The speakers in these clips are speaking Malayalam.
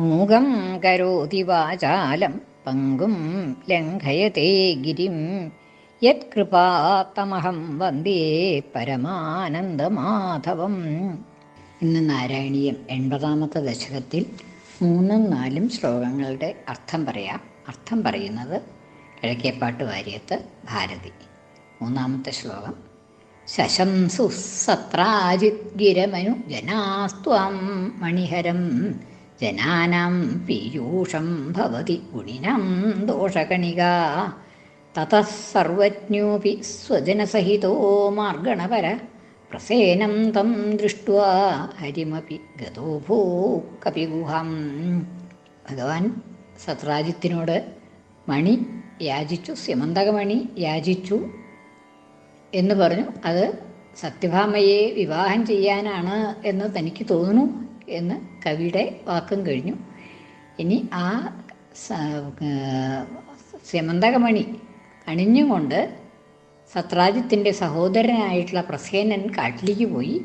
മൂകം കരോതി വാചാലം പങ്കും ലംഘയത്തെ ഗിരിം. യത്കൃപാത്തമഹം വന്ദേ പരമാനന്ദമാധവം. ഇന്ന് നാരായണീയം എൺപതാമത്തെ ദശകത്തിൽ മൂന്നും നാലും ശ്ലോകങ്ങളുടെ അർത്ഥം പറയാം. അർത്ഥം പറയുന്നത് കിഴക്കേപ്പാട്ട് വാര്യത്ത് ഭാരതി. മൂന്നാമത്തെ ശ്ലോകം. ശശംസു സത്രാജിത് ഗിരമനു ജനാസ്ത്വാം മണിഹരം. ജനാനാം പീയൂഷം ഭവതി ഗുണിനം ദോഷകണിക. തതഃ സർവജ്ഞോപി സ്വജനസഹിതോ മാർഗണപര പ്രസേനം തം ദൃഷ്ട്വാ ഹരിമപി ഗതോഭൂ കപിഗുഹം ഭഗവാൻ സത്രാജിത്തിനോട് മണി യാചിച്ചു സ്യമന്തകമണി യാചിച്ചു എന്ന് പറഞ്ഞു. അത് സത്യഭാമയെ വിവാഹം ചെയ്യാനാണ് എന്ന് തനിക്ക് തോന്നുന്നു. എന്ന് കവിയുടെ വാക്കും കഴിഞ്ഞു. ഇനി ആ സ്യമന്തകമണി അണിഞ്ഞുകൊണ്ട് സത്രാജിത്തിന്റെ സഹോദരനായിട്ടുള്ള പ്രസേനൻ കാട്ടിലേക്ക് പോയി.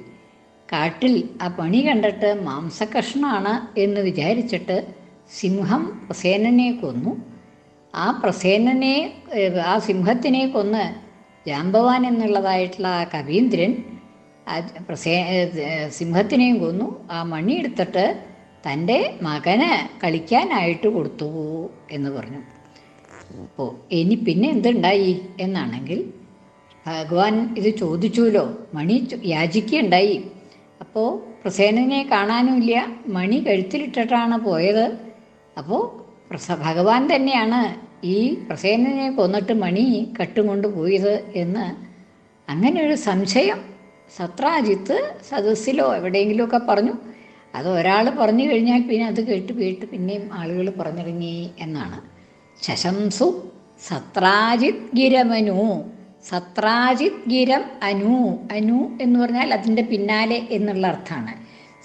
കാട്ടിൽ ആ പണി കണ്ടിട്ട് മാംസകഷ്ണമാണ് എന്ന് വിചാരിച്ചിട്ട് സിംഹം പ്രസേനനെ കൊന്നു. ആ പ്രസേനനെ ആ സിംഹത്തിനെ കൊന്ന് ജാമ്പവാൻ എന്നുള്ളതായിട്ടുള്ള കവീന്ദ്രൻ സിംഹത്തിനെയും കൊന്നു. ആ മണി എടുത്തിട്ട് തന്റെ മകന് കളിക്കാനായിട്ട് കൊടുത്തു എന്ന് പറഞ്ഞു. അപ്പോൾ ഇനി പിന്നെ എന്തുണ്ടായി എന്നാണെങ്കിൽ ഭഗവാൻ ഇത് ചോദിച്ചുല്ലോ മണി യാചിക്കുകയുണ്ടായി. അപ്പോൾ പ്രസേനനെ കാണാനുമില്ല. മണി കഴുത്തിലിട്ടിട്ടാണ് പോയത്. അപ്പോൾ പ്രസ ഭഗവാൻ തന്നെയാണ് ഈ പ്രസേനനെ കൊന്നിട്ട് മണി കട്ടുകൊണ്ട് പോയത് എന്ന് അങ്ങനെ ഒരു സംശയം സത്രാജിത്ത് സദസ്സിലോ എവിടെയെങ്കിലുമൊക്കെ പറഞ്ഞു. അത് ഒരാൾ പറഞ്ഞു കഴിഞ്ഞാൽ പിന്നെ അത് കേട്ട് കേട്ട് പിന്നെയും ആളുകൾ പറഞ്ഞിറങ്ങി എന്നാണ്. ശശംസു സത്രാജിത് ഗിരമനു സത്രാജിത് ഗിരം അനു അനു എന്ന് പറഞ്ഞാൽ അതിന്റെ പിന്നാലെ എന്നുള്ള അർത്ഥമാണ്.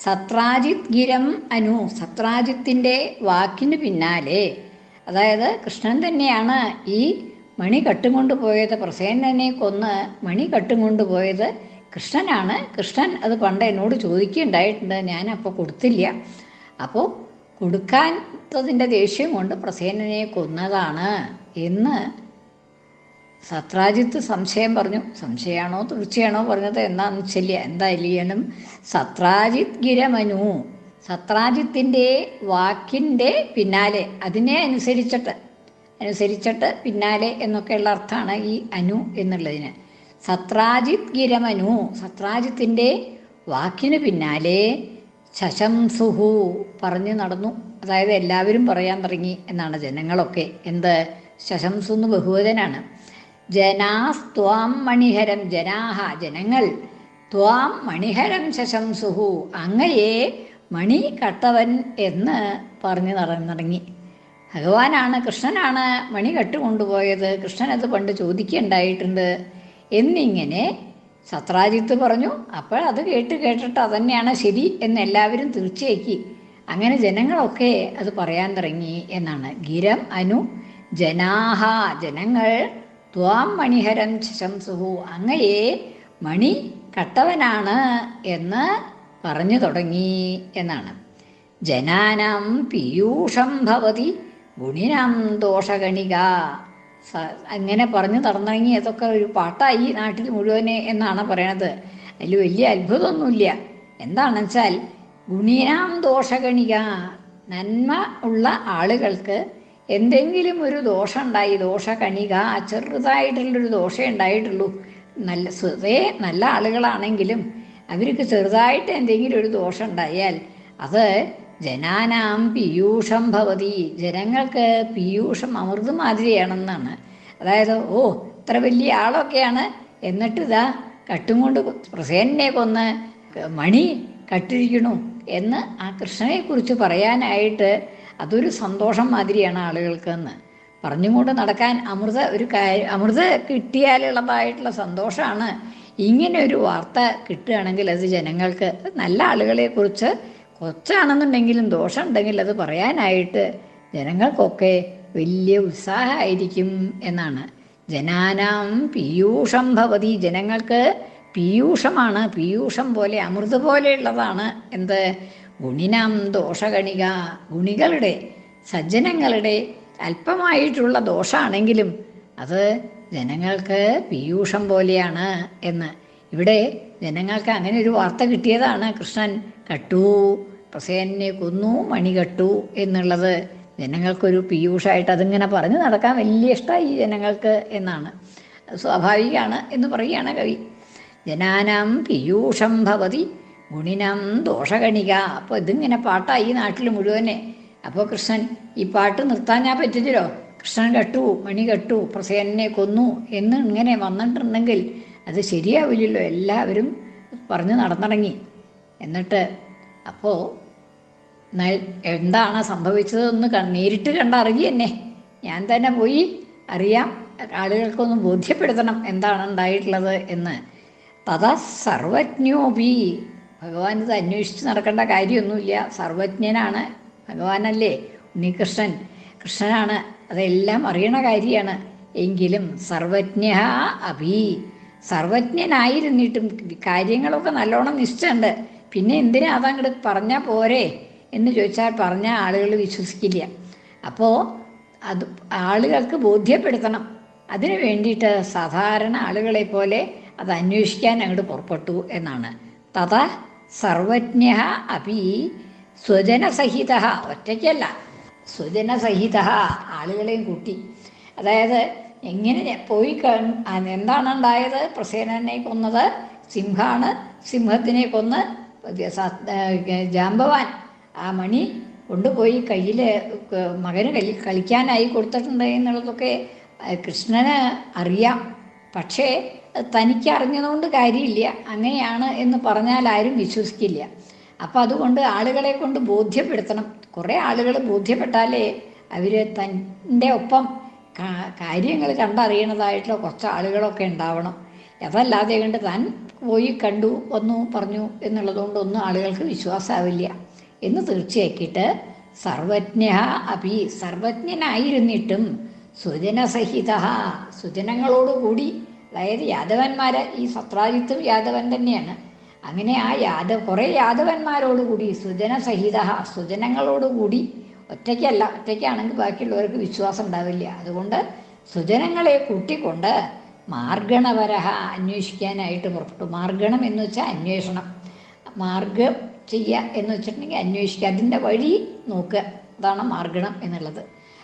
സത്രാജിത് ഗിരം അനു സത്രാജിത്തിന്റെ വാക്കിന് പിന്നാലെ. അതായത് കൃഷ്ണൻ തന്നെയാണ് ഈ മണി കട്ടും പോയത് പ്രസേനനെ കൊന്ന് മണി കട്ടുകൊണ്ട് പോയത് കൃഷ്ണനാണ്. കൃഷ്ണൻ അത് പണ്ട് എന്നോട് ചോദിക്കുകയുണ്ടായിട്ടുണ്ട്. ഞാൻ അപ്പോൾ കൊടുത്തില്ല അപ്പോൾ കൊടുക്കാത്തതിന്റെ ദേഷ്യം കൊണ്ട് പ്രസേനനെ കൊന്നതാണ് എന്ന് സത്രാജിത്ത് സംശയം പറഞ്ഞു. സംശയമാണോ തീർച്ചയാണോ പറഞ്ഞത് എന്താണെന്ന് വെച്ചില്ല എന്തായാലും സത്രാജിത് ഗിരമനു. സത്രാജിത്തിന്റെ വാക്കിന്റെ പിന്നാലെ അതിനെ അനുസരിച്ചിട്ട് അനുസരിച്ചിട്ട് പിന്നാലെ എന്നൊക്കെയുള്ള അർത്ഥമാണ് ഈ അനു എന്നുള്ളതിന്. സത്രാജിത് ഗിരമനു സത്രാജിത്തിന്റെ വാക്കിന് പിന്നാലെ ശശംസുഹു പറഞ്ഞു നടന്നു. അതായത് എല്ലാവരും പറയാൻ തുടങ്ങി എന്നാണ് ജനങ്ങളൊക്കെ. എന്ത്? ശശംസു എന്ന് ബഹുവചനാണ്. ജനാസ്ത്വാം മണിഹരം ജനാഹ ജനങ്ങൾ. ത്വാം മണിഹരം ശശംസുഹു. അങ്ങയെ മണി കട്ടവൻ എന്ന് പറഞ്ഞു നടങ്ങി. ഭഗവാനാണ് കൃഷ്ണനാണ് മണി കട്ടുകൊണ്ടുപോയത് കൃഷ്ണൻ അത് പണ്ട് ചോദിക്കുകയുണ്ടായിട്ടുണ്ട്. എന്നിങ്ങനെ സത്രാജിത്ത് പറഞ്ഞു അപ്പോൾ അത് കേട്ട് കേട്ടിട്ട് അതന്നെയാണ് ശരി എന്ന് എല്ലാവരും തീർച്ചയാക്കി. അങ്ങനെ ജനങ്ങളൊക്കെ അത് പറയാൻ തുടങ്ങി എന്നാണ്. ഗിരം അനു ജനാഹ ജനങ്ങൾ ത്വാം മണിഹരം ശംസുഹു അങ്ങയെ മണി കട്ടവനാണ് എന്ന് പറഞ്ഞു തുടങ്ങി എന്നാണ്. ജനാനാം പീയൂഷം ഭവതി ഗുണിനാം ദോഷഗണിക. അങ്ങനെ പറഞ്ഞു നടന്നിറങ്ങി അതൊക്കെ ഒരു പാട്ടായി നാട്ടിൽ മുഴുവനെ എന്നാണ് പറയണത്. അതിൽ വലിയ അത്ഭുതമൊന്നുമില്ല. എന്താണെന്ന് വെച്ചാൽ ഗുണീനാം ദോഷഗണിക നന്മ ഉള്ള ആളുകൾക്ക് എന്തെങ്കിലും ഒരു ദോഷം ഉണ്ടായി ദോഷകണിക ചെറുതായിട്ടുള്ളൊരു ദോഷം ഉണ്ടായിട്ടുള്ളൂ. നല്ല സ്വതേ നല്ല ആളുകളാണെങ്കിലും അവർക്ക് ചെറുതായിട്ട് എന്തെങ്കിലും ഒരു ദോഷം ഉണ്ടായാൽ അത് ജനാനാം പീയൂഷം ഭവതി. ജനങ്ങൾക്ക് പീയൂഷം അമൃത് മാതിരിയാണെന്നാണ് അതായത് ഓ ഇത്ര വലിയ ആളൊക്കെയാണ്. എന്നിട്ട് ഇതാ കട്ടും കൊണ്ട് പ്രസേനെ കൊന്ന് മണി കട്ടിരിക്കണു എന്ന് ആ കൃഷ്ണനെക്കുറിച്ച് പറയാനായിട്ട് അതൊരു സന്തോഷം മാതിരിയാണ് ആളുകൾക്ക് എന്ന് പറഞ്ഞുകൊണ്ട് നടക്കാൻ അമൃത ഒരു കാര്യം അമൃത കിട്ടിയാലുള്ളതായിട്ടുള്ള സന്തോഷമാണ്. ഇങ്ങനെ ഒരു വാർത്ത കിട്ടുകയാണെങ്കിൽ അത് ജനങ്ങൾക്ക് നല്ല ആളുകളെക്കുറിച്ച് കൊച്ചാണെന്നുണ്ടെങ്കിലും ദോഷം ഉണ്ടെങ്കിൽ അത് പറയാനായിട്ട് ജനങ്ങൾക്കൊക്കെ വലിയ ഉത്സാഹമായിരിക്കും എന്നാണ്. ജനാനാം പീയൂഷം ഭവതി. ജനങ്ങൾക്ക് പീയൂഷമാണ്. പീയൂഷം പോലെ അമൃത് പോലെയുള്ളതാണ് എന്ത്? ഗുണിനാം ദോഷഗണിക. ഗുണികളുടെ സജ്ജനങ്ങളുടെ അല്പമായിട്ടുള്ള ദോഷമാണെങ്കിലും അത് ജനങ്ങൾക്ക് പീയൂഷം പോലെയാണ് എന്ന് ഇവിടെ ജനങ്ങൾക്ക് അങ്ങനെ ഒരു വാർത്ത കിട്ടിയതാണ്. കൃഷ്ണൻ കട്ടു പ്രസേനെ കൊന്നു മണി കട്ടു എന്നുള്ളത് ജനങ്ങൾക്കൊരു പീയൂഷായിട്ട് അതിങ്ങനെ പറഞ്ഞു നടക്കാൻ വലിയ ഇഷ്ടമായി ജനങ്ങൾക്ക് എന്നാണ്. സ്വാഭാവികമാണ് എന്ന് പറയുകയാണ് കവി. ജനാനാം പീയൂഷം ഭവതി ഗുണിനം ദോഷഗണിക അപ്പോൾ ഇതിങ്ങനെ പാട്ടായി ഈ നാട്ടിൽ മുഴുവനെ. അപ്പോൾ കൃഷ്ണൻ ഈ പാട്ട് നിർത്താൻ ഞാൻ പറ്റില്ലല്ലോ. കൃഷ്ണൻ കട്ടു മണി കട്ടു പ്രസേനെ കൊന്നു എന്ന് ഇങ്ങനെ വന്നിട്ടുണ്ടെങ്കിൽ അത് ശരിയാവില്ലല്ലോ. എല്ലാവരും പറഞ്ഞു നടന്നിറങ്ങി. എന്നിട്ട് അപ്പോൾ എന്താണ് സംഭവിച്ചതെന്ന് നേരിട്ട് കണ്ടറിയി എന്നെ. ഞാൻ തന്നെ പോയി അറിയാം. ആളുകൾക്കൊന്ന് ബോധ്യപ്പെടുത്തണം എന്താണ് ഉണ്ടായിട്ടുള്ളത് എന്ന്. തഥാ സർവജ്ഞോപി. ഭഗവാൻ ഇത് അന്വേഷിച്ച് നടക്കേണ്ട കാര്യമൊന്നുമില്ല. സർവജ്ഞനാണ് ഭഗവാനല്ലേ? ഉണ്ണികൃഷ്ണൻ. കൃഷ്ണനാണ്. അതെല്ലാം അറിയണ കാര്യമാണ്. എങ്കിലും സർവജ്ഞ അഭി. സർവജ്ഞനായിരുന്നിട്ടും കാര്യങ്ങളൊക്കെ നല്ലോണം നിശ്ചയുണ്ട് പിന്നെ എന്തിനാ അതങ്ങോട്ട് പറഞ്ഞാൽ പോരെ എന്ന് ചോദിച്ചാൽ പറഞ്ഞ ആളുകൾ വിശ്വസിക്കില്ല. അപ്പോൾ അത് ആളുകൾക്ക് ബോധ്യപ്പെടുത്തണം. അതിനു വേണ്ടിയിട്ട് സാധാരണ ആളുകളെ പോലെ അത് അന്വേഷിക്കാൻ അങ്ങോട്ട് പുറപ്പെട്ടു എന്നാണ്. തഥ സർവജ്ഞ അപി സ്വജനസഹിത ഒറ്റയ്ക്കല്ല. സ്വജനസഹിത ആളുകളെയും കൂട്ടി. അതായത് എങ്ങനെ പോയി എന്താണ് ഉണ്ടായത്? പ്രസേനനെ കൊന്നത് സിംഹാണ്. സിംഹത്തിനെ കൊന്ന് ജാമ്പവാൻ ആ മണി കൊണ്ടുപോയി കയ്യിൽ മകന് കളി കളിക്കാനായി കൊടുത്തിട്ടുണ്ട് എന്നുള്ളതൊക്കെ കൃഷ്ണന് അറിയാം. പക്ഷേ തനിക്ക് അറിഞ്ഞതുകൊണ്ട് കാര്യമില്ല. അങ്ങനെയാണ് എന്ന് പറഞ്ഞാൽ ആരും വിശ്വസിക്കില്ല. അപ്പം അതുകൊണ്ട് ആളുകളെ കൊണ്ട് ബോധ്യപ്പെടുത്തണം. കുറേ ആളുകൾ ബോധ്യപ്പെട്ടാലേ അവർ തന്റെ ഒപ്പം കാര്യങ്ങൾ കണ്ടറിയണതായിട്ടുള്ള കുറച്ച് ആളുകളൊക്കെ ഉണ്ടാവണം. അതല്ലാതെ കണ്ട് താൻ പോയി കണ്ടു വന്നു പറഞ്ഞു എന്നുള്ളതുകൊണ്ട് ഒന്നും ആളുകൾക്ക് വിശ്വാസമാവില്ല എന്ന് തീർച്ചയാക്കിയിട്ട് സർവജ്ഞ അഭി സർവജ്ഞനായിരുന്നിട്ടും സുജനസഹിത സുജനങ്ങളോടുകൂടി അതായത് യാദവന്മാര് ഈ സത്രാജിത്തും യാദവൻ തന്നെയാണ്. അങ്ങനെ ആ യാദവ് കുറേ യാദവന്മാരോടുകൂടി സുജനസഹിത സുജനങ്ങളോടുകൂടി ഒറ്റയ്ക്കല്ല ഒറ്റയ്ക്കാണെങ്കിൽ ബാക്കിയുള്ളവർക്ക് വിശ്വാസം ഉണ്ടാവില്ല. അതുകൊണ്ട് സുജനങ്ങളെ കൂട്ടിക്കൊണ്ട് മാർഗണപരഹ അന്വേഷിക്കാനായിട്ട് പുറപ്പെട്ടു. മാർഗണം എന്ന് വെച്ചാൽ അന്വേഷണം. മാർഗം ചെയ്യുക എന്ന് വെച്ചിട്ടുണ്ടെങ്കിൽ അന്വേഷിക്കുക. അതിന്റെ വഴി നോക്കുക. അതാണ് മാർഗണം എന്നുള്ളത്.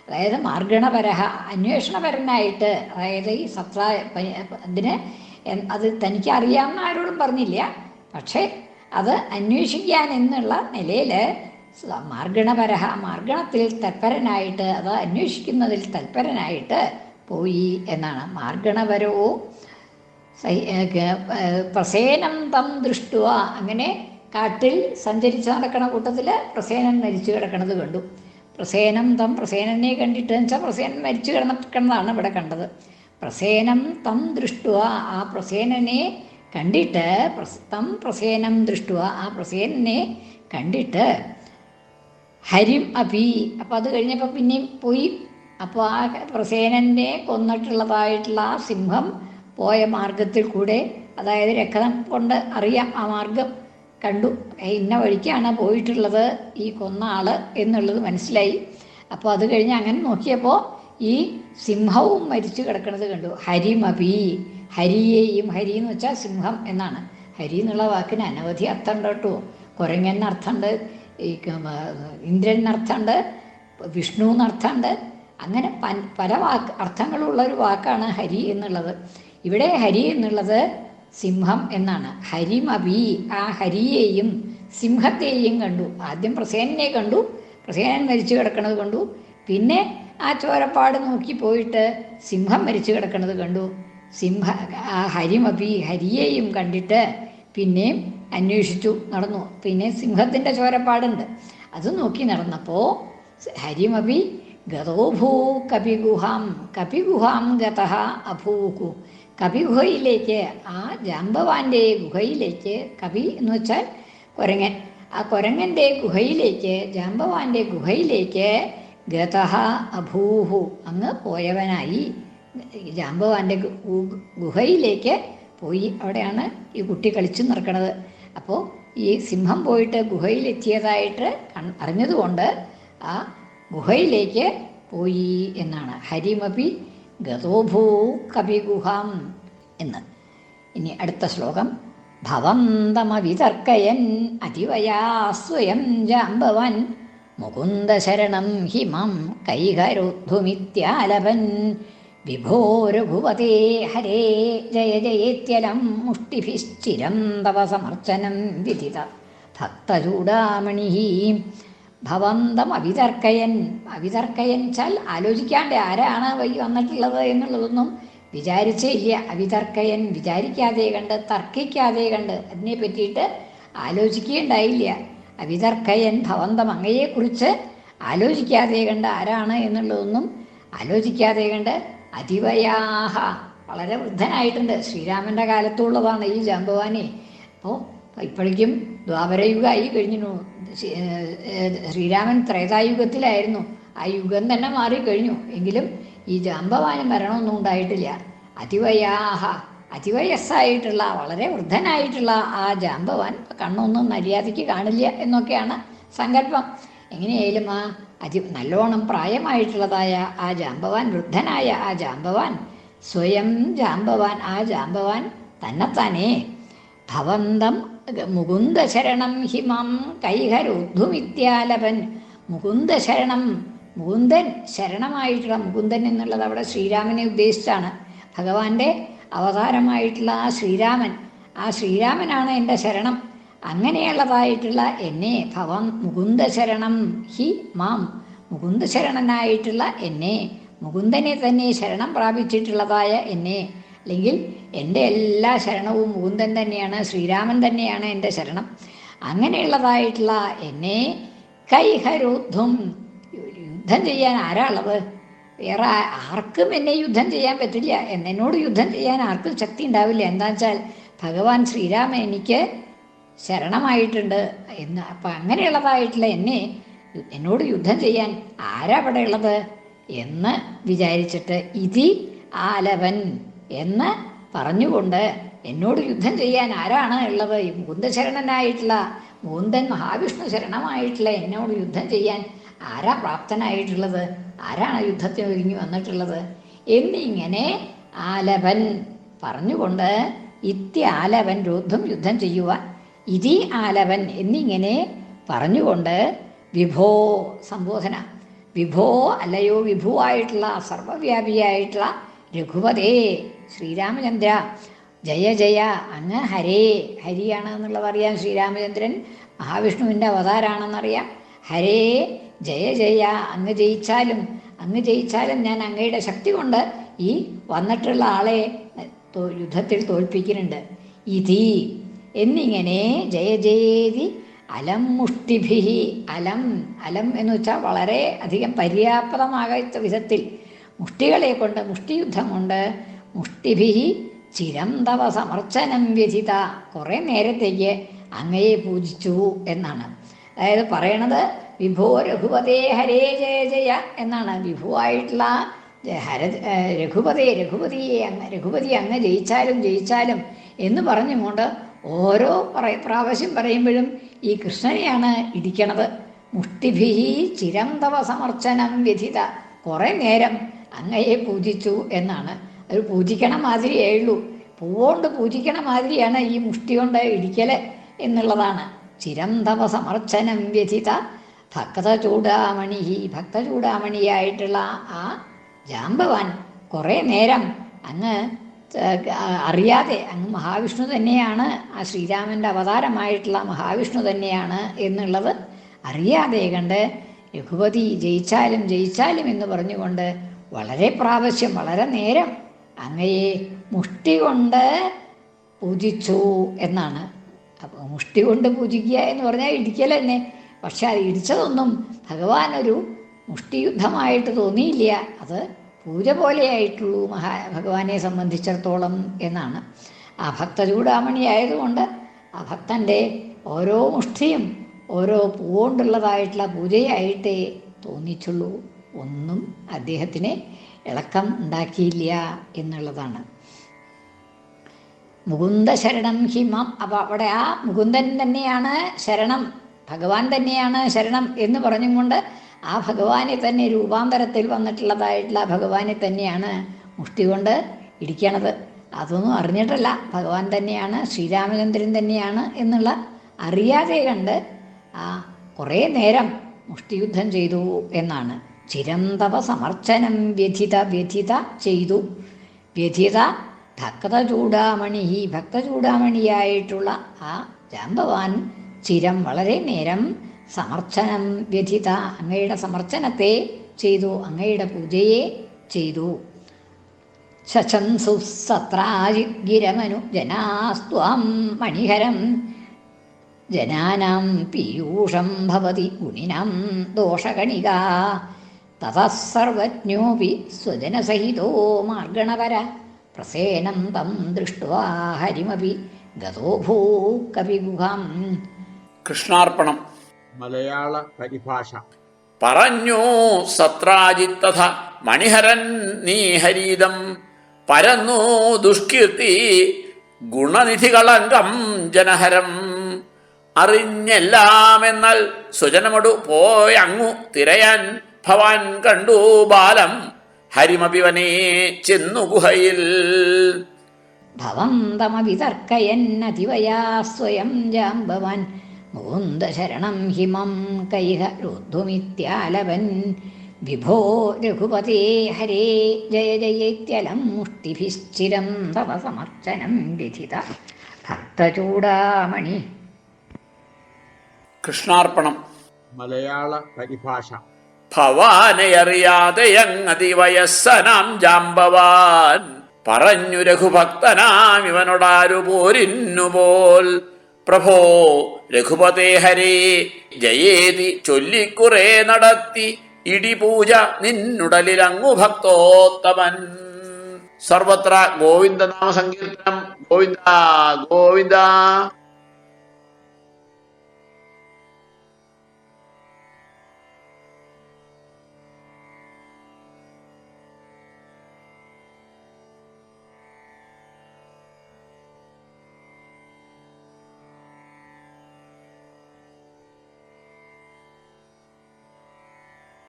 അതായത് മാർഗണപരഹ അന്വേഷണപരനായിട്ട് അതായത് ഈ സത്ര അതിന് അത് തനിക്ക് അറിയാവുന്ന ആരോടും പറഞ്ഞില്ല. പക്ഷേ അത് അന്വേഷിക്കാൻ എന്നുള്ള നിലയിൽ മാർഗണപരഹ മാർഗണത്തിൽ തൽപരനായിട്ട് അത് അന്വേഷിക്കുന്നതിൽ തൽപരനായിട്ട് പോയി എന്നാണ്. മാർഗണപരോ പ്രസേനം തം ദൃഷ്ടുവ. അങ്ങനെ കാട്ടിൽ സഞ്ചരിച്ച് നടക്കണ കൂട്ടത്തിൽ പ്രസേനൻ മരിച്ചു കിടക്കണത് കണ്ടു. പ്രസേനം തം പ്രസേനനെ കണ്ടിട്ട് വെച്ചാൽ പ്രസേനൻ മരിച്ചു കിടന്നതാണ് ഇവിടെ കണ്ടത്. പ്രസേനം തം ദൃഷ്ടുവ. ആ പ്രസേനനെ കണ്ടിട്ട് തം പ്രസേനം ദൃഷ്ടുവ. ആ പ്രസേനനെ കണ്ടിട്ട് ഹരിം അഭി. അപ്പോൾ അത് കഴിഞ്ഞപ്പോൾ പിന്നെയും പോയി. അപ്പോൾ ആ പ്രസേനനെ കൊന്നിട്ടുള്ളതായിട്ടുള്ള ആ സിംഹം പോയ മാർഗത്തിൽ കൂടെ അതായത് രക്തം കൊണ്ട് അറിയാം ആ മാർഗം കണ്ടു. ഇന്ന വഴിക്കാണ് പോയിട്ടുള്ളത് ഈ കൊന്ന ആൾ എന്നുള്ളത് മനസ്സിലായി. അപ്പോൾ അത് കഴിഞ്ഞ് അങ്ങനെ നോക്കിയപ്പോൾ ഈ സിംഹവും മരിച്ചു കിടക്കുന്നത് കണ്ടു. ഹരിമപി ഹരിയെയും ഹരി എന്ന് വെച്ചാൽ സിംഹം എന്നാണ്. ഹരി എന്നുള്ള വാക്കിന് അനവധി അർത്ഥമുണ്ട് കേട്ടോ? കുരങ്ങൻ എന്നർത്ഥമുണ്ട് ഈ ഇന്ദ്രൻ എന്നർത്ഥമുണ്ട് വിഷ്ണു എന്നർത്ഥമുണ്ട്. അങ്ങനെ പല വാക്ക് അർത്ഥങ്ങളുള്ള ഒരു വാക്കാണ് ഹരി എന്നുള്ളത്. ഇവിടെ ഹരി എന്നുള്ളത് സിംഹം എന്നാണ്. ഹരിമവി ആ ഹരിയെയും സിംഹത്തെയും കണ്ടു. ആദ്യം പ്രസേനനെ കണ്ടു. പ്രസേനൻ മരിച്ചു കിടക്കുന്നത് കണ്ടു. പിന്നെ ആ ചോരപ്പാട് നോക്കി പോയിട്ട് സിംഹം മരിച്ചു കിടക്കുന്നത് കണ്ടു. സിംഹ ആ ഹരിമപി ഹരിയെയും കണ്ടിട്ട് പിന്നെയും അന്വേഷിച്ചു നടന്നു. പിന്നെ സിംഹത്തിന്റെ ചോരപ്പാടുണ്ട്. അത് നോക്കി നടന്നപ്പോൾ ഹരിമപി ഗതോഭൂ കപിഗുഹാം കപിഗുഹാം ഗതഹ അഭൂഹു കപിഗുഹയിലേക്ക് ആ ജാമ്പവാന്റെ ഗുഹയിലേക്ക് കപി എന്ന് വെച്ചാൽ കൊരങ്ങൻ. ആ കുരങ്ങന്റെ ഗുഹയിലേക്ക് ജാമ്പവാന്റെ ഗുഹയിലേക്ക് ഗതഹ അഭൂഹു അങ്ങ് പോയവനായി. ഗു- ഗുഹയിലേക്ക് പോയി. അവിടെയാണ് ഈ കുട്ടി കളിച്ചു നടക്കണത്. അപ്പോൾ ഈ സിംഹം പോയിട്ട് ഗുഹയിലെത്തിയതായിട്ട് അറിഞ്ഞതുകൊണ്ട് ആ ഗുഹയിലേക്ക് പോയി എന്നാണ്. ഹരിമപി ഗതോഭൂ കപിഗുഹാം എന്ന്. ഇനി അടുത്ത ശ്ലോകം. ഭവന്തമവിതർക്കയൻ അതിവയാ സ്വയം ജാമ്പവൻ. മുകുന്ദശരണം ഹിമം കൈകരോദ്ധുമിത്യാലപൻ. വിഭോ ഹരേ ജയ ജയേത്യലം മുഷ്ടിഭിശ്ചിരം തവ സമർച്ചനം വിദിത ഭക്തചൂടാമണി ഭവന്തം അവിതർക്കയൻ അവിതർക്കയൻ ചാൽ ആലോചിക്കാണ്ട് ആരാണ് വൈ വന്നിട്ടുള്ളത് എന്നുള്ളതൊന്നും വിചാരിച്ചേ ഇല്ല. അവിതർക്കയൻ വിചാരിക്കാതെ കണ്ട് തർക്കിക്കാതെ കണ്ട് അതിനെ പറ്റിയിട്ട് ആലോചിക്കുകയുണ്ടായില്ല അവിതർക്കയൻ ഭവന്തം അങ്ങയെക്കുറിച്ച് ആലോചിക്കാതെ കണ്ട് ആരാണ് എന്നുള്ളതൊന്നും ആലോചിക്കാതെ കണ്ട് അതിവയാഹ. വളരെ വൃദ്ധനായിട്ടുണ്ട്. ശ്രീരാമന്റെ കാലത്തുള്ളതാണ് ഈ ജാമ്പവാനെ. അപ്പോൾ ഇപ്പോഴേക്കും ദ്വാപരയുഗമായി കഴിഞ്ഞു ശ്രീരാമൻ ത്രേതായുഗത്തിലായിരുന്നു. ആ യുഗം തന്നെ മാറി കഴിഞ്ഞു എങ്കിലും ഈ ജാമ്പവാന് മരണമൊന്നും ഉണ്ടായിട്ടില്ല. അതിവയാഹ. അതിവയസ്സായിട്ടുള്ള വളരെ വൃദ്ധനായിട്ടുള്ള ആ ജാമ്പവാൻ കണ്ണൊന്നും മര്യാദയ്ക്ക് കാണില്ല എന്നൊക്കെയാണ് സങ്കല്പം. എങ്ങനെയായാലും ആ അതി നല്ലോണം പ്രായമായിട്ടുള്ളതായ ആ ജാമ്പവാൻ വൃദ്ധനായ ആ ജാമ്പവാൻ സ്വയം ജാമ്പവാൻ ആ ജാമ്പവാൻ തന്നെത്താനേ. ഭവന്തം മുകുന്ദശരണം ഹിമം കൈഹരുദ്ധുമിത്യാലപൻ മുകുന്ദശരണം മുകുന്ദൻ ശരണമായിട്ടുള്ള മുകുന്ദൻ എന്നുള്ളത് അവിടെ ശ്രീരാമനെ ഉദ്ദേശിച്ചാണ്. ഭഗവാന്റെ അവതാരമായിട്ടുള്ള ആ ശ്രീരാമൻ ആ ശ്രീരാമനാണ് എന്റെ ശരണം. അങ്ങനെയുള്ളതായിട്ടുള്ള എന്നെ ഭവം മുകുന്ദശരണം ഹി മാം. മുകുന്ദശരണനായിട്ടുള്ള എന്നെ മുകുന്ദനെ തന്നെ ശരണം പ്രാപിച്ചിട്ടുള്ളതായ എന്നെ അല്ലെങ്കിൽ എന്റെ എല്ലാ ശരണവും മുകുന്ദൻ തന്നെയാണ് ശ്രീരാമൻ തന്നെയാണ് എന്റെ ശരണം. അങ്ങനെയുള്ളതായിട്ടുള്ള എന്നെ കൈഹരുദ്ധം. യുദ്ധം ചെയ്യാൻ ആരാ ഉള്ളത് വേറെ ആർക്കും എന്നെ യുദ്ധം ചെയ്യാൻ പറ്റില്ല. എന്നോട് യുദ്ധം ചെയ്യാൻ ആർക്കും ശക്തി ഉണ്ടാവില്ല. എന്താ വെച്ചാൽ ഭഗവാൻ ശ്രീരാമൻ എനിക്ക് ശരണമായിട്ടുണ്ട്. എന്ന് അപ്പം അങ്ങനെയുള്ളതായിട്ടുള്ള എന്നെ എന്നോട് യുദ്ധം ചെയ്യാൻ ആരാ അവിടെ ഉള്ളത്? എന്ന് വിചാരിച്ചിട്ട് ഇതി ആലവൻ എന്ന് പറഞ്ഞുകൊണ്ട് എന്നോട് യുദ്ധം ചെയ്യാൻ ആരാണ് ഉള്ളത്? ഈ മുകുന്ദശരണനായിട്ടുള്ള മുകുന്ദൻ മഹാവിഷ്ണു ശരണമായിട്ടുള്ള എന്നോട് യുദ്ധം ചെയ്യാൻ ആരാ പ്രാപ്തനായിട്ടുള്ളത്? ആരാണ് യുദ്ധത്തിന് ഒരുങ്ങി വന്നിട്ടുള്ളത്? എന്നിങ്ങനെ ആലവൻ പറഞ്ഞുകൊണ്ട് ഇത്യാലവൻ രോദ്ധം യുദ്ധം ചെയ്യുവാൻ ഇതി ആലവൻ എന്നിങ്ങനെ പറഞ്ഞുകൊണ്ട് വിഭോ സംബോധന. വിഭോ അല്ലയോ വിഭുവായിട്ടുള്ള സർവവ്യാപിയായിട്ടുള്ള രഘുപതേ ശ്രീരാമചന്ദ്ര. ജയ ജയ അങ്ങ് ഹരേ. ഹരിയാണ് എന്നുള്ളത് അറിയാം ശ്രീരാമചന്ദ്രൻ. മഹാവിഷ്ണുവിന്റെ അവതാരാണെന്നറിയാം. ഹരേ ജയ ജയ അങ്ങ് ജയിച്ചാലും അങ്ങ് ജയിച്ചാലും ഞാൻ അങ്ങയുടെ ശക്തി കൊണ്ട് ഈ വന്നിട്ടുള്ള ആളെ യുദ്ധത്തിൽ തോൽപ്പിക്കുന്നുണ്ട്. ഇതി എന്നിങ്ങനെ ജയ ജയേതി അലം മുഷ്ടിഭിഹി അലം അലം എന്ന് വെച്ചാൽ വളരെ അധികം പര്യാപ്തമാകാത്ത വിധത്തിൽ മുഷ്ടികളെ കൊണ്ട് മുഷ്ടിയുദ്ധം കൊണ്ട് മുഷ്ടിഭിഹി ചിരം തവ സമർച്ചനം വ്യഥിത. കുറേ നേരത്തേക്ക് അങ്ങയെ പൂജിച്ചു എന്നാണ്. അതായത് പറയണത് വിഭോ രഘുപതേ ഹരേ ജയ ജയ എന്നാണ്. വിഭുവായിട്ടുള്ള ഹര രഘുപതേ രഘുപതിയെ അങ്ങ് രഘുപതി അങ്ങ് ജയിച്ചാലും ജയിച്ചാലും എന്ന് പറഞ്ഞുകൊണ്ട് ഓരോ പറ പ്രാവശ്യം പറയുമ്പോഴും ഈ കൃഷ്ണനെയാണ് ഇടിക്കണത്. മുഷ്ടിഭിഹി ചിരന്തവ തവ സമർച്ചനം വ്യഥിത. കുറേ നേരം അങ്ങയെ പൂജിച്ചു എന്നാണ്. അത് പൂജിക്കണ മാതിരിയേ ഉള്ളൂ. പൂവോണ്ട് പൂജിക്കണ മാതിരിയാണ് ഈ മുഷ്ടി കൊണ്ട് ഇടിക്കൽ എന്നുള്ളതാണ്. ചിരന്തവ തവ സമർച്ചനം വ്യഥിത. ഭക്ത ചൂടാമണി ഭക്ത ചൂടാമണിയായിട്ടുള്ള ആ ജാമ്പവാൻ കുറേ നേരം അങ്ങ് അറിയാതെ അങ്ങ് മഹാവിഷ്ണു തന്നെയാണ് ആ ശ്രീരാമന്റെ അവതാരമായിട്ടുള്ള മഹാവിഷ്ണു തന്നെയാണ് എന്നുള്ളത് അറിയാതെ കണ്ട് രഘുപതി ജയിച്ചാലും ജയിച്ചാലും എന്ന് പറഞ്ഞുകൊണ്ട് വളരെ പ്രാവശ്യം വളരെ നേരം അങ്ങയെ മുഷ്ടി കൊണ്ട് പൂജിച്ചു എന്നാണ്. അപ്പോൾ മുഷ്ടി കൊണ്ട് പൂജിക്കുക എന്ന് പറഞ്ഞാൽ ഇടിക്കൽ തന്നെ. പക്ഷെ അത് ഇടിച്ചതൊന്നും ഭഗവാനൊരു മുഷ്ടിയുദ്ധമായിട്ട് തോന്നിയില്ല. അത് പൂജ പോലെയായിട്ടുള്ളൂ മഹാ ഭഗവാനെ സംബന്ധിച്ചിടത്തോളം എന്നാണ്. ആ ഭക്ത ചൂടാമണി ആയതുകൊണ്ട് ആ ഭക്തന്റെ ഓരോ മുഷ്ടിയും ഓരോ പൂവുകൊണ്ടുള്ളതായിട്ടുള്ള പൂജയായിട്ടേ തോന്നിച്ചുള്ളൂ. ഒന്നും അദ്ദേഹത്തിന് ഇളക്കം ഉണ്ടാക്കിയില്ല എന്നുള്ളതാണ്. മുകുന്ദ ശരണം ഹിമം അപ്പോൾ അവിടെ ആ മുകുന്ദൻ തന്നെയാണ് ശരണം ഭഗവാൻ തന്നെയാണ് ശരണം എന്ന് പറഞ്ഞും കൊണ്ട് ആ ഭഗവാനെ തന്നെ രൂപാന്തരത്തിൽ വന്നിട്ടുള്ളതായിട്ടുള്ള ഭഗവാനെ തന്നെയാണ് മുഷ്ടി കൊണ്ട് ഇടിക്കണത്. അതൊന്നും അറിഞ്ഞിട്ടല്ല. ഭഗവാൻ തന്നെയാണ് ശ്രീരാമചന്ദ്രൻ തന്നെയാണ് എന്നുള്ള അറിയാതെ കണ്ട് ആ കുറേ നേരം മുഷ്ടിയുദ്ധം ചെയ്തു എന്നാണ്. ചിരന്തവ സമർച്ചനം വ്യഥിത വ്യഥിത ചെയ്തു. വ്യഥിത ഭക്തചൂടാമണി ഭക്തചൂടാമണിയായിട്ടുള്ള ആ രാംഭവാൻ ചിരം വളരെ നേരം സമർച്ചനം വ്യഥിത അങ്ങയുടെ സമർച്ചനത്തെ ചെയ്തു അങ്ങയുടെ പൂജയെ ചെയ്തു. ശശംസു സത്രാജിഗിരമനു ജനാസ്ത്വം മണിഹരം. ജനാനാം പീയൂഷം ഭവതി ഗുണിനാം ദോഷഗണിക. തതഃ സർവജ്ഞോപി സ്വജനസഹിതോ മാർഗണപര. പ്രസേനം തം ദൃഷ്ട്വാ ഹരിമപി ഗതോഭൂ കവിഗുഹാം. കൃഷ്ണാർപ്പണം. മലയാള പരിഭാഷ. പറഞ്ഞു സത്രാജിത്തഥ മണിഹരൻ നീ ഹരീതം. പരന്നു ദുഷ്കീർത്തി ഗുണനിധികളങ്കം ജനഹരം. അറിഞ്ഞെല്ലാമെന്നാൽ സുജനമടു പോയങ്ങു തിരയാൻ. ഭവാൻ കണ്ടു ബാലം ഹരിമപിവനെ ചെന്നു ഗുഹയിൽ. ഭവന്തമവിതർക്കയന്നതിവയാ സ്വയം ജാമ്പവാൻ മുകുന്ദശരണം ഹിമം കൈഹ രുദ്ധുമിത്യാലവൻ. വിഭോ രഘുപതേ ഹരേ ജയ ജയത്യലം മുഷ്ടിഭിശ്ചിരം തവ സമർച്ചനം വിധിത ഭക്തചൂടാമണി കൃഷ്ണാർപ്പണം. മലയാള പരിഭാഷ. ഭവാനെ അറിയാതെ വയസ്സനാം ജാമ്പവാൻ. പറഞ്ഞു രഘുഭക്തനാം ഇവനോടാരു പോരിന്നുപോൽ. പ്രഭോ രഘുപതേ ഹരേ ജയേതി ചൊല്ലിക്കുറേ നടത്തി ഇടിപൂജ നിന്നുടലിലങ്ങു ഭക്തോത്തമൻ. സർവത്ര ഗോവിന്ദനാമ സങ്കീർത്തനം ഗോവിന്ദ ഗോവിന്ദ.